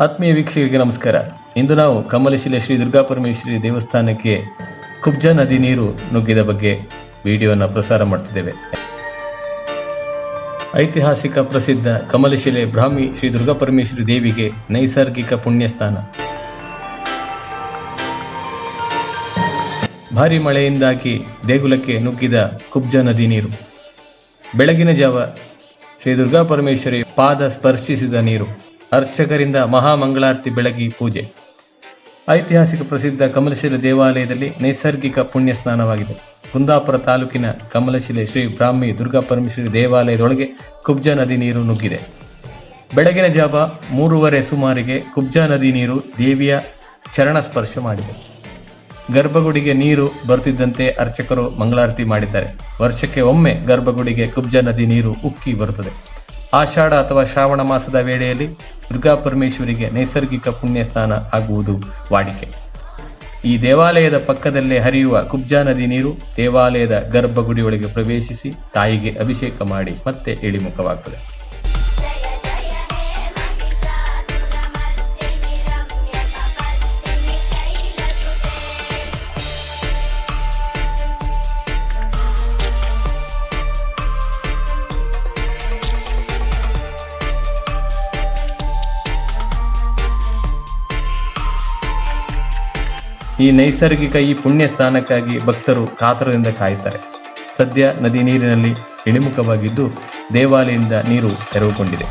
ಆತ್ಮೀಯ ವೀಕ್ಷಕರಿಗೆ ನಮಸ್ಕಾರ. ಇಂದು ನಾವು ಕಮಲಶಿಲೆ ಶ್ರೀ ದುರ್ಗಾಪರಮೇಶ್ವರಿ ದೇವಸ್ಥಾನಕ್ಕೆ ಕುಬ್ಜ ನದಿ ನೀರು ನುಗ್ಗಿದ ಬಗ್ಗೆ ವಿಡಿಯೋನ ಪ್ರಸಾರ ಮಾಡ್ತಿದ್ದೇವೆ. ಐತಿಹಾಸಿಕ ಪ್ರಸಿದ್ಧ ಕಮಲಶಿಲೆ ಬ್ರಾಹ್ಮಿ ಶ್ರೀ ದುರ್ಗಾಪರಮೇಶ್ವರಿ ದೇವಿಗೆ ನೈಸರ್ಗಿಕ ಪುಣ್ಯಸ್ಥಾನ. ಭಾರಿ ಮಳೆಯಿಂದಾಗಿ ದೇಗುಲಕ್ಕೆ ನುಗ್ಗಿದ ಕುಬ್ಜ ನದಿ ನೀರು. ಬೆಳಗಿನ ಜಾವ ಶ್ರೀ ದುರ್ಗಾಪರಮೇಶ್ವರಿ ಪಾದ ಸ್ಪರ್ಶಿಸಿದ ನೀರು. ಅರ್ಚಕರಿಂದ ಮಹಾಮಂಗಳಾರತಿ ಬೆಳಗಿ ಪೂಜೆ. ಐತಿಹಾಸಿಕ ಪ್ರಸಿದ್ಧ ಕಮಲಶಿಲೆ ದೇವಾಲಯದಲ್ಲಿ ನೈಸರ್ಗಿಕ ಪುಣ್ಯ ಸ್ನಾನವಾಗಿದೆ. ಕುಂದಾಪುರ ತಾಲೂಕಿನ ಕಮಲಶಿಲೆ ಶ್ರೀ ಬ್ರಾಹ್ಮಿ ದುರ್ಗಾಪರಮೇಶ್ವರಿ ದೇವಾಲಯದೊಳಗೆ ಕುಬ್ಜ ನದಿ ನೀರು ನುಗ್ಗಿದೆ. ಬೆಳಗಿನ ಜಾವ ಮೂರುವರೆ ಸುಮಾರಿಗೆ ಕುಬ್ಜಾ ನದಿ ನೀರು ದೇವಿಯ ಚರಣ ಸ್ಪರ್ಶ ಮಾಡಿದೆ. ಗರ್ಭಗುಡಿಗೆ ನೀರು ಬರುತ್ತಿದ್ದಂತೆ ಅರ್ಚಕರು ಮಂಗಳಾರತಿ ಮಾಡಿದ್ದಾರೆ. ವರ್ಷಕ್ಕೆ ಒಮ್ಮೆ ಗರ್ಭಗುಡಿಗೆ ಕುಬ್ಜ ನದಿ ನೀರು ಉಕ್ಕಿ ಬರುತ್ತದೆ. ಆಷಾಢ ಅಥವಾ ಶ್ರಾವಣ ಮಾಸದ ವೇಳೆಯಲ್ಲಿ ದುರ್ಗಾ ಪರಮೇಶ್ವರಿಗೆ ನೈಸರ್ಗಿಕ ಪುಣ್ಯ ಸ್ನಾನ ಆಗುವುದು ವಾಡಿಕೆ. ಈ ದೇವಾಲಯದ ಪಕ್ಕದಲ್ಲೇ ಹರಿಯುವ ಕುಬ್ಜಾ ನದಿ ನೀರು ದೇವಾಲಯದ ಗರ್ಭಗುಡಿಯೊಳಗೆ ಪ್ರವೇಶಿಸಿ ತಾಯಿಗೆ ಅಭಿಷೇಕ ಮಾಡಿ ಮತ್ತೆ ಇಳಿಮುಖವಾಗ್ತದೆ ಈ ನೈಸರ್ಗಿಕ ಈ ಪುಣ್ಯ ಸ್ಥಾನಕ್ಕಾಗಿ ಭಕ್ತರು ಕಾತರದಿಂದ ಕಾಯುತ್ತಾರೆ. ಸದ್ಯ ನದಿ ನೀರಿನಲ್ಲಿ ಇಳಿಮುಖವಾಗಿದ್ದು ದೇವಾಲಯದಿಂದ ನೀರು ತೆರವುಗೊಂಡಿದೆ.